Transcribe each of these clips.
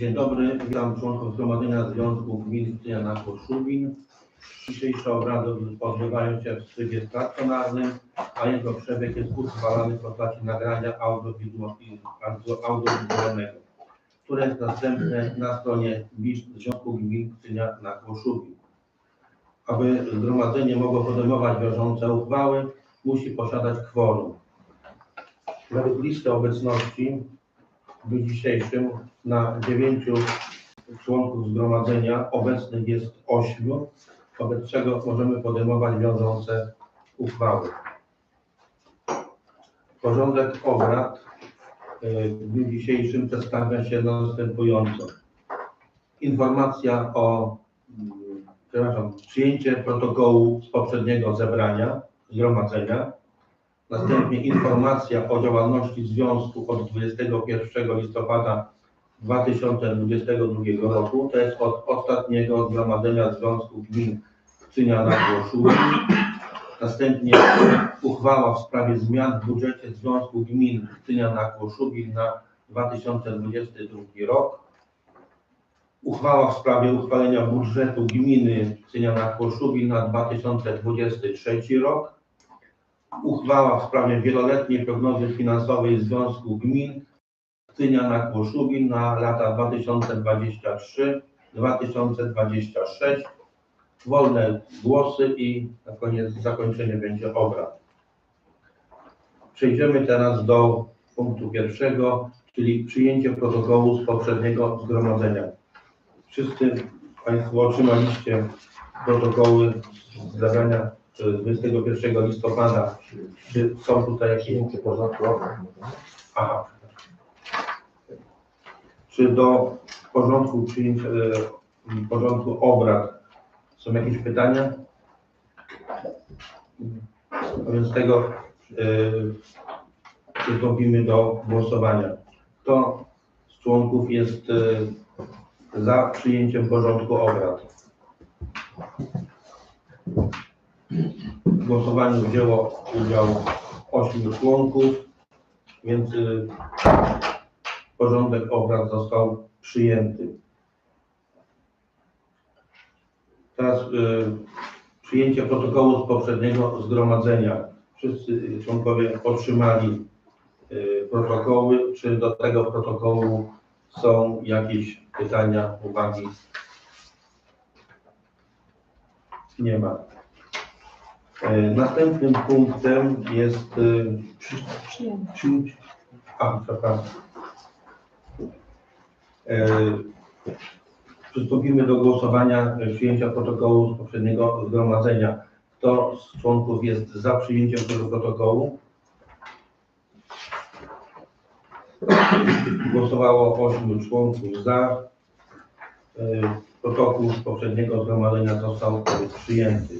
Dzień dobry, witam członków Zgromadzenia Związku Gmin Krystiana Koszubin. Dzisiejsze obrady odbywają się w trybie stacjonarnym, a jego przebieg jest uchwalany w postaci nagrania audiowizualnego, które jest następne na stronie Związku Gmin Krystiana Koszubin. Aby zgromadzenie mogło podejmować wiążące uchwały, musi posiadać kworum. Według listy obecności dniu dzisiejszym na dziewięciu członków zgromadzenia obecnych jest ośmiu, wobec czego możemy podejmować wiążące uchwały. Porządek obrad y, w dniu dzisiejszym przedstawia się następująco. Informacja o mm, przepraszam, przyjęcie protokołu z poprzedniego zebrania zgromadzenia, Następnie informacja o działalności związku od 21 listopada 2022 roku, to jest od ostatniego zgromadzenia Związku Gmin Kcynia na Głoszuły. Następnie uchwała w sprawie zmian w budżecie Związku Gmin Kcynia na Kłoszubin na 2022 rok. Uchwała w sprawie uchwalenia budżetu gminy Kcynia na na 2023 rok uchwała w sprawie wieloletniej prognozy finansowej Związku Gmin Kcynia na Kłoszubin na lata 2023-2026. Wolne głosy i na koniec zakończenie będzie obrad. Przejdziemy teraz do punktu pierwszego, czyli przyjęcie protokołu z poprzedniego zgromadzenia. Wszyscy Państwo otrzymaliście protokoły z 21 listopada. Czy są tutaj jakieś. Aha. Czy do porządku przyjęcia, e, porządku obrad są jakieś pytania? Wobec tego e, przystąpimy do głosowania. Kto z członków jest e, za przyjęciem porządku obrad? Głosowaniu wzięło udział 8 członków, więc y, porządek obrad został przyjęty. Teraz y, przyjęcie protokołu z poprzedniego zgromadzenia. Wszyscy członkowie otrzymali y, protokoły. Czy do tego protokołu są jakieś pytania, uwagi? Nie ma. E, Następnym punktem jest y, Przyjęty. Przyjąć. A, przepraszam. E, Przystąpimy do głosowania e, przyjęcia protokołu z poprzedniego zgromadzenia. Kto z członków jest za przyjęciem tego protokołu? Głosowało 8 członków za. E, Protokół z poprzedniego zgromadzenia został przyjęty.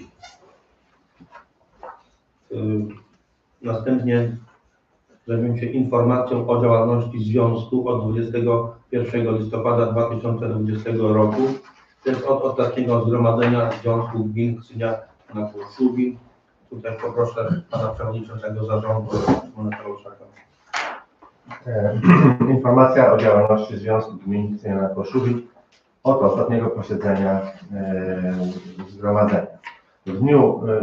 Następnie zajmiemy się informacją o działalności związku od 21 listopada 2020 roku. To jest od ostatniego zgromadzenia Związku Gmin Ksynia na Kłoszubin. Tutaj poproszę pana przewodniczącego zarządu, Szymona Kałuszaka. E, Informacja o działalności Związku Gmin Kcynia na Koszubin od ostatniego posiedzenia e, zgromadzenia. W dniu e,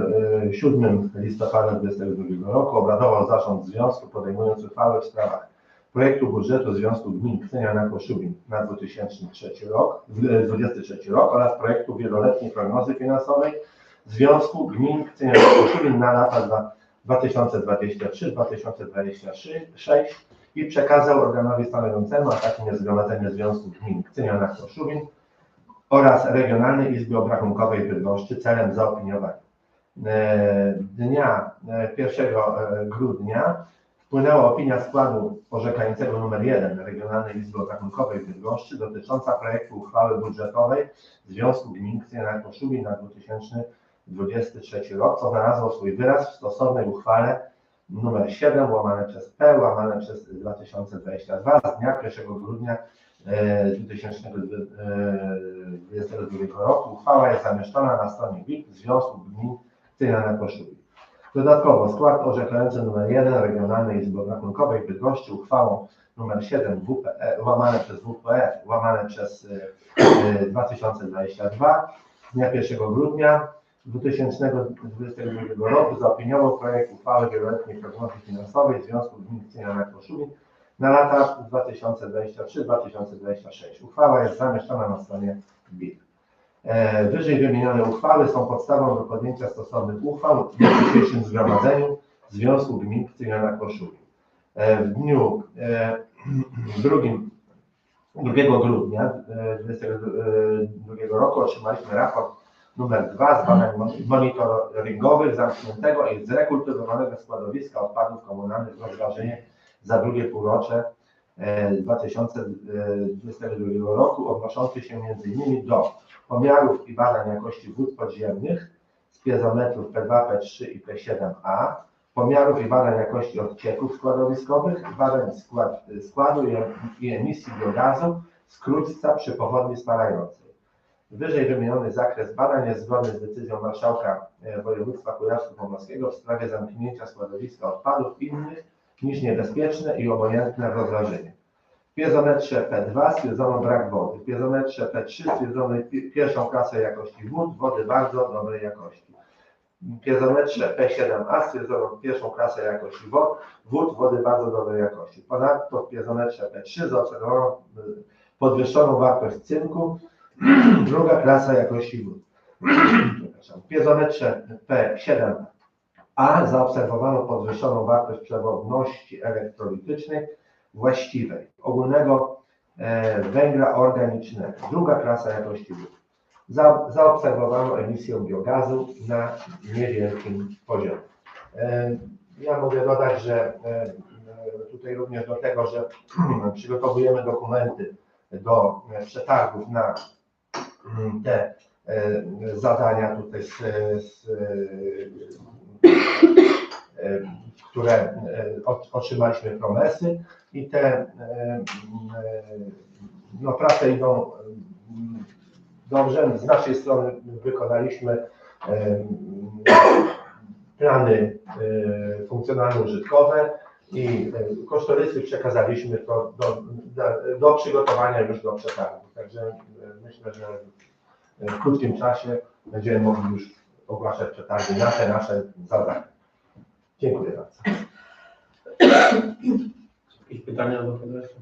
e, 7 listopada 2022 roku obradował zarząd związku podejmując uchwałę w sprawach projektu budżetu Związku Gmin Kcynia na Koszubin na 2003 rok, e, 2023 rok oraz projektu wieloletniej prognozy finansowej Związku Gmin Kcynia na Koszubin na lata dwa- 2023-2026 i przekazał organowi stanowiącemu, a takim jest Zgromadzenie Związku Gmin Kcynia na Koszubin oraz Regionalnej Izby Obrachunkowej w Bydgoszczy celem zaopiniowania. E, Dnia e, 1 e, grudnia wpłynęła opinia składu orzekającego numer 1 Regionalnej Izby Obrachunkowej w Bydgoszczy dotycząca projektu uchwały budżetowej Związku Gmin na Koszubin na 2023 rok, co znalazło swój wyraz w stosownej uchwale numer 7 łamane przez P łamane przez 2022 z dnia 1 grudnia e, 2022 roku. Uchwała jest zamieszczona na stronie WIP Związku Gmin Kcynia na Koszubin. Dodatkowo skład orzekający nr 1 Regionalnej Izby Obrachunkowej w Bydgoszczy uchwałą nr 7 WPE, łamane przez WPE, łamane przez y, y, 2022 z dnia 1 grudnia 2022 roku zaopiniował projekt uchwały wieloletniej prognozy finansowej Związku Gmin Kcynia na Koszuli na lata 2023-2026. Uchwała jest zamieszczona na stronie BIT. E, Wyżej wymienione uchwały są podstawą do podjęcia stosownych uchwał w dzisiejszym zgromadzeniu Związku Gmin Kcynia na Koszuli. E, W dniu e, 2, 2 grudnia e, 2022 roku otrzymaliśmy raport numer 2 z badań mon- monitoringowych zamkniętego i zrekultywowanego składowiska odpadów komunalnych w Rozważenie za drugie półrocze e, 2022 roku, odnoszący się m.in. do pomiarów i badań jakości wód podziemnych z piezometrów P2, P3 i P7A, pomiarów i badań jakości odcieków składowiskowych, badań skład, składu i, i emisji biogazu z krótca przy pochodni spalającej. Wyżej wymieniony zakres badań jest zgodny z decyzją Marszałka e, Województwa Kujawsko-Pomorskiego w sprawie zamknięcia składowiska odpadów innych niż niebezpieczne i obojętne w rozważeniu. W piezometrze P2 stwierdzono brak wody. W piezometrze P3 stwierdzono pi- pierwszą klasę jakości wód, wody bardzo dobrej jakości. W piezometrze P7A stwierdzono pierwszą klasę jakości wód, wody bardzo dobrej jakości. Ponadto w piezometrze P3 zaobserwowano y, podwyższoną wartość cynku, druga klasa jakości wód. W piezometrze P7A zaobserwowano podwyższoną wartość przewodności elektrolitycznej właściwej, ogólnego e, węgla organicznego, druga klasa jakości wód. Za, zaobserwowano emisję biogazu na niewielkim poziomie. E, Ja mogę dodać, że e, tutaj również do tego, że przygotowujemy dokumenty do przetargów na mm, te zadania tutaj, z, z, które e, ot- otrzymaliśmy promesy i te e, e, no, prace idą dobrze. Z naszej strony wykonaliśmy plany funkcjonalno-użytkowe i kosztorysy przekazaliśmy do, do, do przygotowania już do przetargu. Także myślę, że w krótkim czasie będziemy mogli już ogłaszać przetargi na te nasze zadania. Dziękuję bardzo. Jakieś pytania do jeszcze?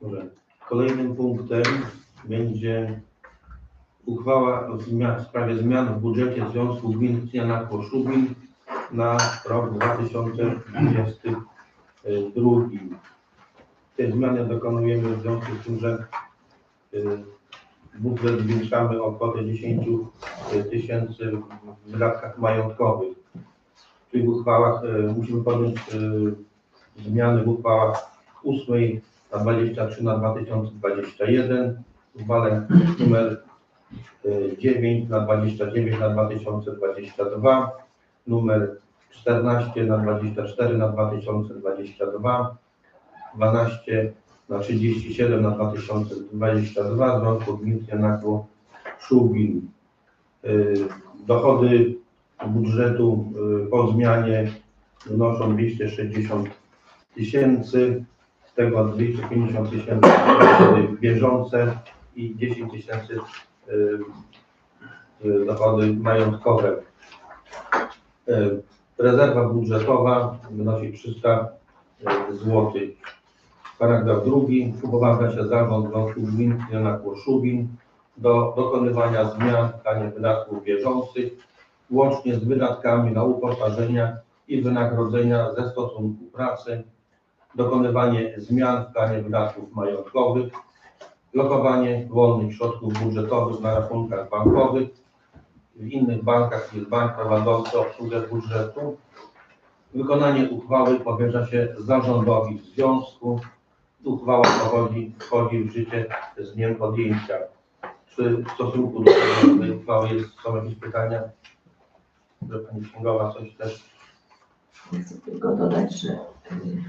Dobrze. Kolejnym punktem będzie uchwała w sprawie zmian w budżecie Związku Gmin Kniana Koszubin na rok 2022. Te zmiany dokonujemy w związku z tym, że y, budżet zwiększamy o kwotę 10 tysięcy w wydatkach majątkowych. W tych uchwałach e, musimy podjąć e, zmiany w uchwałach 8 na 23 na 2021, uchwale numer e, 9 na 29 na 2022, numer 14 na 24 na 2022, 12 na 37 na 2022 Związku Gmin Janakło Szubin. E, Dochody budżetu y, po zmianie wynoszą 260 tysięcy, z tego 250 tysięcy bieżące i 10 tysięcy y, y, dochody majątkowe. Y, Rezerwa budżetowa wynosi 300 zł. Paragraf drugi. Upoważnia się zarząd Związku Gmin Jana Kłoszubin do dokonywania zmian w planie wydatków bieżących łącznie z wydatkami na uposażenia i wynagrodzenia ze stosunku pracy, dokonywanie zmian w planie wydatków majątkowych, lokowanie wolnych środków budżetowych na rachunkach bankowych, w innych bankach niż bank prowadzący obsługę budżetu. Wykonanie uchwały powierza się zarządowi związku. Uchwała wchodzi, wchodzi w życie z dniem podjęcia. Czy w stosunku do tej uchwały jest, są jakieś pytania? że pani księgowa coś też. Chcę tylko dodać, że y,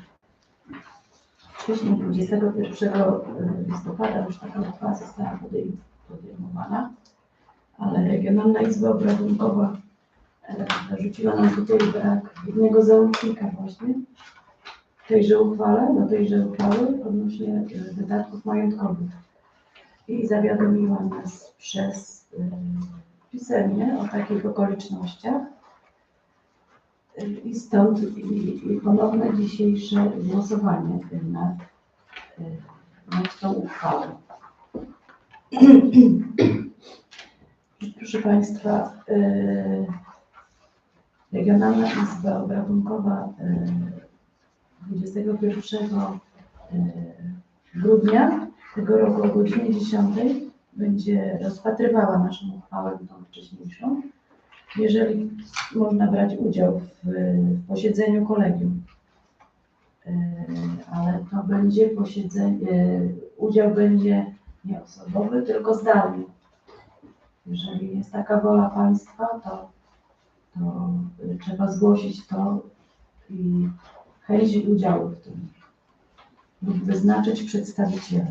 wcześniej 21 listopada już taka uchwała została podejm- podejmowana, ale Regionalna Izba Obrachunkowa e, dorzuciła nam tutaj brak jednego załącznika właśnie tejże uchwale, do tejże uchwały odnośnie wydatków majątkowych. I zawiadomiła nas przez e, pisemnie o takich okolicznościach. E, I stąd i, i ponowne dzisiejsze głosowanie nad, e, nad tą uchwałą. Proszę Państwa, Regionalna Izba Obrachunkowa 21 e, grudnia tego roku o godzinie 10 będzie rozpatrywała naszą uchwałę, tą wcześniejszą, jeżeli można brać udział w, posiedzeniu kolegium. E, Ale to będzie posiedzenie, e, udział będzie nie osobowy, tylko zdalny. Jeżeli jest taka wola Państwa, to, to trzeba zgłosić to i chęć udziału w tym lub wyznaczyć przedstawiciela.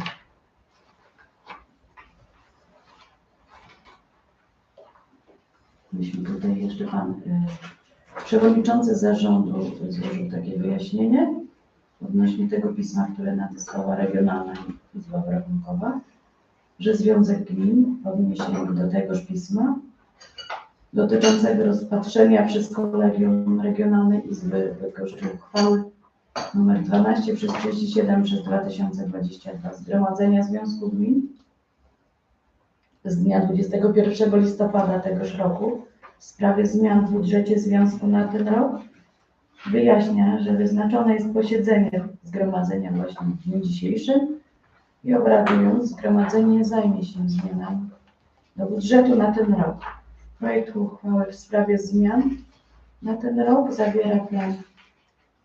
Myśmy tutaj jeszcze Pan y, Przewodniczący Zarządu złożył takie wyjaśnienie odnośnie tego pisma, które nadesłała Regionalna Izba Obrachunkowa że Związek Gmin w odniesieniu do tegoż pisma dotyczącego rozpatrzenia przez Kolegium Regionalnej Izby Wykoszczy uchwały nr 12 przez 37 przez 2022 Zgromadzenia Związku Gmin z dnia 21 listopada tegoż roku w sprawie zmian w budżecie związku na ten rok wyjaśnia, że wyznaczone jest posiedzenie zgromadzenia właśnie w dniu dzisiejszym i obradując, zgromadzenie zajmie się zmianami do budżetu na ten rok. Projekt uchwały w sprawie zmian na ten rok zawiera plan,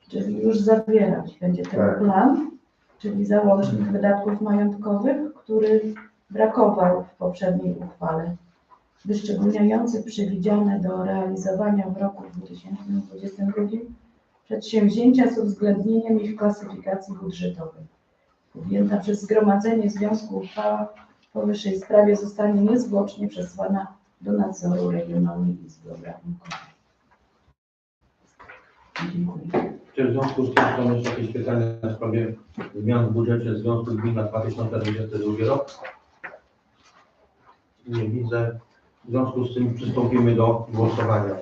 czyli już zawierać będzie ten Tak. plan, czyli załącznik wydatków majątkowych, który brakował w poprzedniej uchwale, wyszczególniający przewidziane do realizowania w roku 2022 przedsięwzięcia z uwzględnieniem ich klasyfikacji budżetowej. Podjęta przez Zgromadzenie Związku uchwała w powyższej sprawie zostanie niezwłocznie przesłana do nadzoru Regionalnej Izby Obrachunkowej. Dziękuję. Czy w związku z tym są jeszcze jakieś pytania w sprawie zmian w budżecie Związku Gmin na 2022 rok? Nie widzę. W związku z tym przystąpimy do głosowania.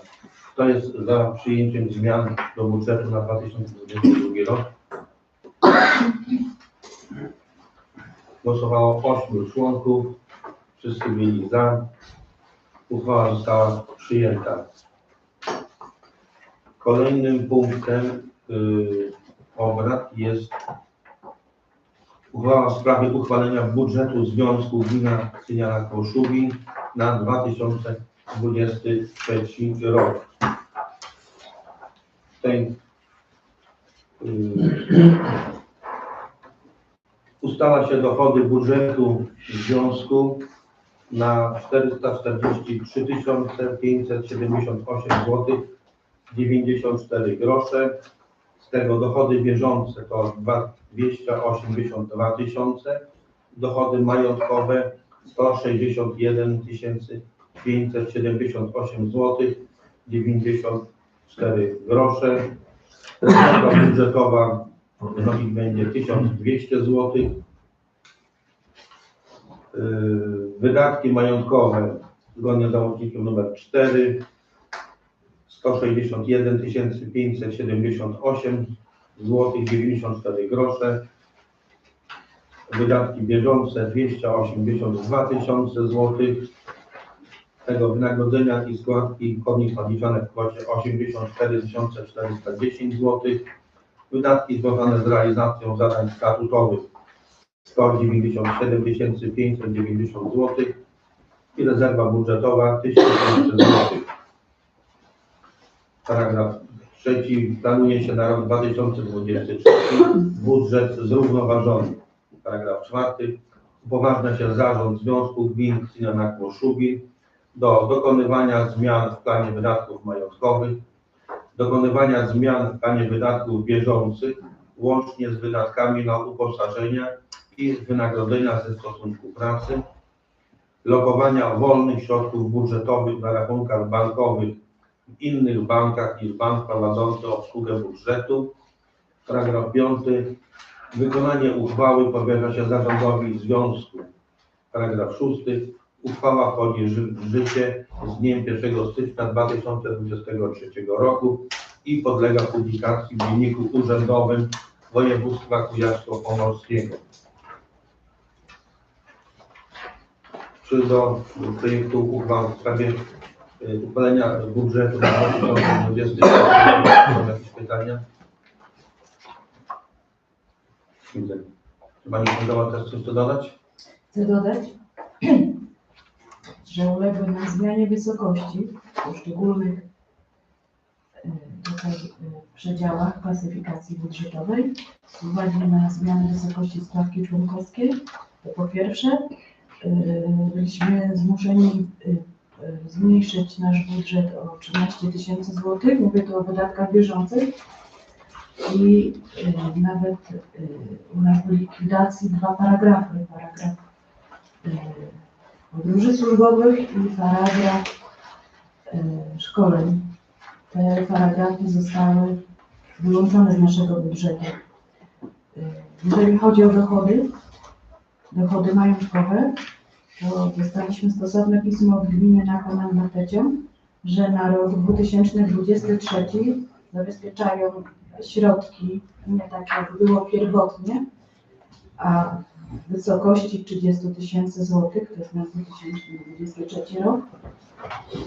Kto jest za przyjęciem zmian do budżetu na 2022 rok? Głosowało 8 członków. Wszyscy byli za. Uchwała została przyjęta. Kolejnym punktem y, obrad jest uchwała w sprawie uchwalenia budżetu Związku Gmina Cyniana Koszubin na 2023 rok. Tutaj y, ustala się dochody budżetu Związku na 443 578 zł 94 grosze. Z tego dochody bieżące to dwa- 282 tysiące, dochody majątkowe 161 578 zł 94 grosze. Budżetowa wynosić będzie 1200 zł. Yy, Wydatki majątkowe zgodnie z załącznikiem numer 4 161 578 zł 94 grosze. Wydatki bieżące 282 tysiące złotych. Tego wynagrodzenia i składki komornik odliczane w kwocie 84 410 zł. Wydatki związane z realizacją zadań statutowych 197 590 zł i rezerwa budżetowa 1000 zł. Paragraf trzeci. Planuje się na rok 2023 budżet zrównoważony. Paragraf czwarty. Upoważnia się zarząd Związku Gmin Kcina Kłoszubi do dokonywania zmian w planie wydatków majątkowych, dokonywania zmian w planie wydatków bieżących, łącznie z wydatkami na uposażenia i wynagrodzenia ze stosunku pracy, lokowania wolnych środków budżetowych na rachunkach bankowych w innych bankach niż bank prowadzący obsługę budżetu. Paragraf 5. Wykonanie uchwały powierza się zarządowi związku. Paragraf 6. Uchwała wchodzi w życie z dniem 1 stycznia 2023 roku i podlega publikacji w Dzienniku Urzędowym Województwa Kujawsko-Pomorskiego. Czy do projektu uchwał w sprawie y, uchwalenia budżetu na 2020 są jakieś pytania? Widzę. Czy Pani Sądowa też coś dodać? Chcę dodać, że uległy na zmianie wysokości w poszczególnych e, tutaj e, przedziałach klasyfikacji budżetowej z uwagi na zmianę wysokości stawki członkowskiej. To po pierwsze, byliśmy zmuszeni e, e, zmniejszyć nasz budżet o 13 tysięcy złotych. Mówię tu o wydatkach bieżących. I e, nawet u nas do likwidacji dwa paragrafy. Paragraf podróży służbowych i paragraf szkoleń. Te paragrafy zostały wyłączone z naszego budżetu. Jeżeli chodzi o dochody, dochody majątkowe, to dostaliśmy stosowne pismo od gminy na komendantecie, że na rok 2023 zabezpieczają środki, nie tak jak było pierwotnie, a w wysokości 30 tysięcy złotych, to jest na 2023 rok,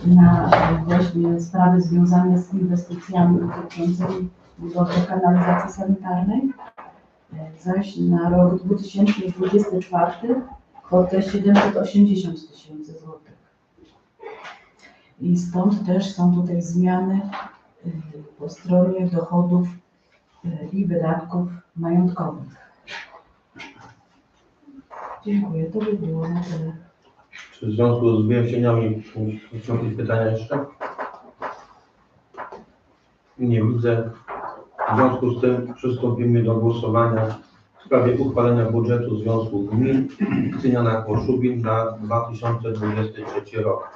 na właśnie sprawy związane z inwestycjami dotyczącymi budowy kanalizacji sanitarnej, zaś na rok 2024 kwotę 780 tysięcy złotych. I stąd też są tutaj zmiany e, po stronie dochodów e, i wydatków majątkowych. Dziękuję, to by było na tyle. Czy w związku z wyjaśnieniami są jakieś pytania jeszcze? Nie widzę. W związku z tym przystąpimy do głosowania w sprawie uchwalenia budżetu Związku Gmin Kcyniana Koszubin na 2023 rok.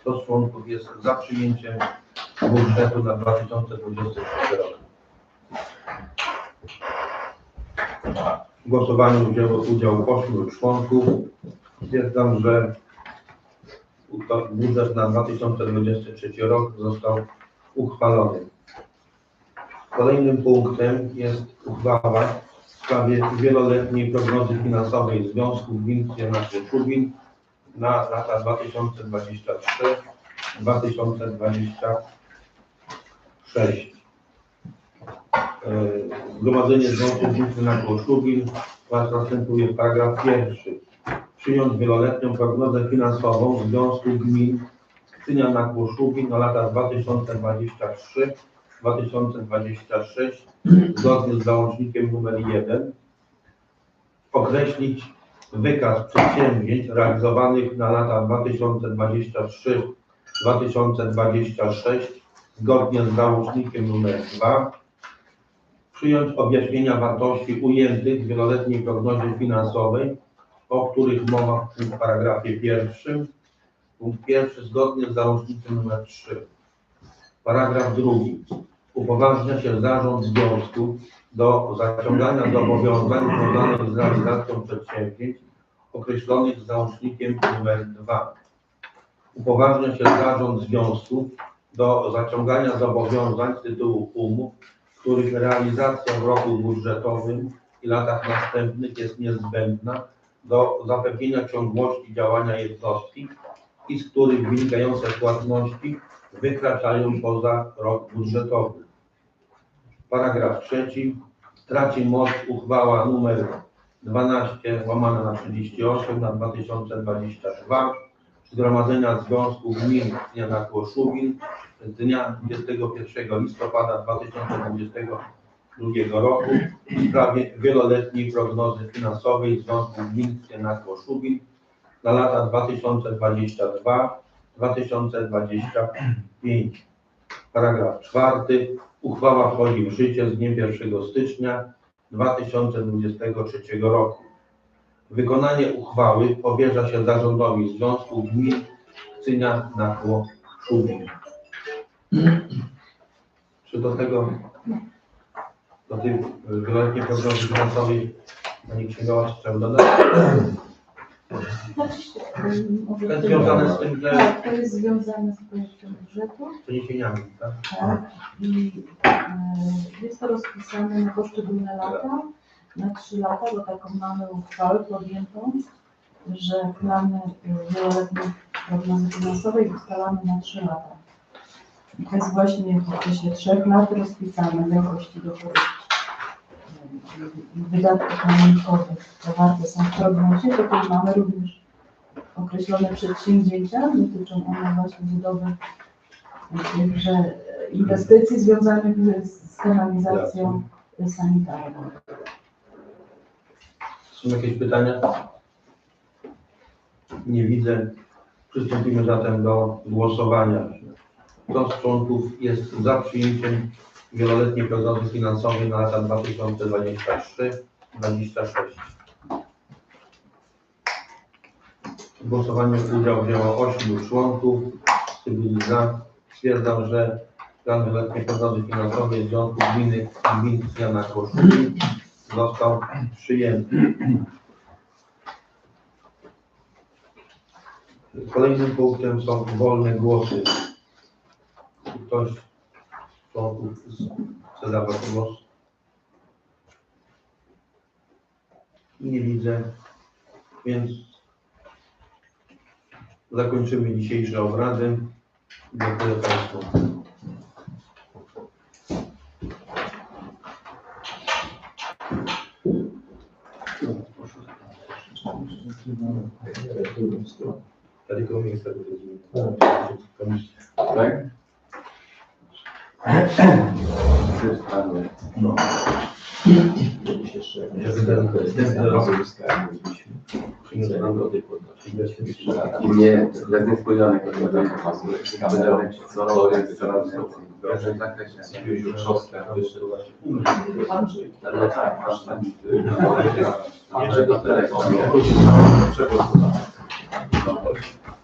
Kto z członków jest za przyjęciem budżetu na 2023 rok? W głosowaniu wzięło udział 8 członków. Stwierdzam, że budżet na 2023 rok został uchwalony. Kolejnym punktem jest uchwała w sprawie wieloletniej prognozy finansowej Związku Gmin na Koszubin na lata 2023-2026. Yy, Zgromadzenie Związku Gmin na Koszubin oraz następuje paragraf pierwszy przyjąć wieloletnią prognozę finansową Związku Gmin Kcynia na Kłoszubin na lata 2023-2026 zgodnie z załącznikiem numer 1. Określić wykaz przedsięwzięć realizowanych na lata 2023-2026 zgodnie z załącznikiem numer 2. Przyjąć objaśnienia wartości ujętych w wieloletniej prognozie finansowej o których mowa w paragrafie pierwszym. Punkt pierwszy zgodnie z załącznikiem nr 3. Paragraf drugi. Upoważnia się zarząd związku do zaciągania zobowiązań związanych z realizacją przedsięwzięć określonych załącznikiem nr 2. Upoważnia się zarząd związku do zaciągania zobowiązań z tytułu umów, których realizacja w roku budżetowym i latach następnych jest niezbędna do zapewnienia ciągłości działania jednostki i z których wynikające płatności wykraczają poza rok budżetowy. Paragraf trzeci. Traci moc uchwała numer 12 łamane na 38 na 2022 Zgromadzenia Związku Gmin dnia na Kłoszubin z dnia 21 listopada 2022 roku w sprawie wieloletniej prognozy finansowej Związku Gmin na Koszubin na lata 2022-2025. Paragraf czwarty. Uchwała wchodzi w życie z dniem 1 stycznia 2023 roku. Wykonanie uchwały powierza się zarządowi Związku Gmin Kcynia na Koszubin. Czy do tego, do tej wieloletniej prognozy finansowej Pani księgowa chciał dodać? To jest związane z tym, że Tak, to jest związane z projektem budżetu. przeniesieniami, tak? Tak. I e, jest to rozpisane na poszczególne lata, na trzy lata, bo taką mamy uchwałę podjętą, że plany e, wieloletniej prognozy finansowej ustalamy na trzy lata. I to jest właśnie w okresie trzech lat rozpisane wielkości dochodów wydatków majątkowych zawarte są w prognozie, tutaj mamy również określone przedsięwzięcia, dotyczą one właśnie budowy tychże inwestycji związanych z kanalizacją sanitarną. Są jakieś pytania? Nie widzę. Przystąpimy zatem do głosowania. Kto z członków jest za przyjęciem wieloletniej prognozy finansowej na lata 2023-2026? W głosowaniu udział wzięło 8 członków. Byli za. Stwierdzam, że plan wieloletniej prognozy finansowej Związku Gminy Gmin Jana Koszuli został przyjęty. Kolejnym punktem są wolne głosy. Ktoś członków chce zabrać głos? Nie widzę, więc zakończymy dzisiejsze obrady. Dziękuję Państwu. Tak? No. Żeby ten następny rok przyniósł nam do Nie, dla niespodzianek odpowiadam po prostu. Będę co roku, co roku w tym zakresie. Trzostka wyszedł. No tak, masz tam jeszcze do telefonu. No,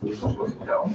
już to powiedziałem.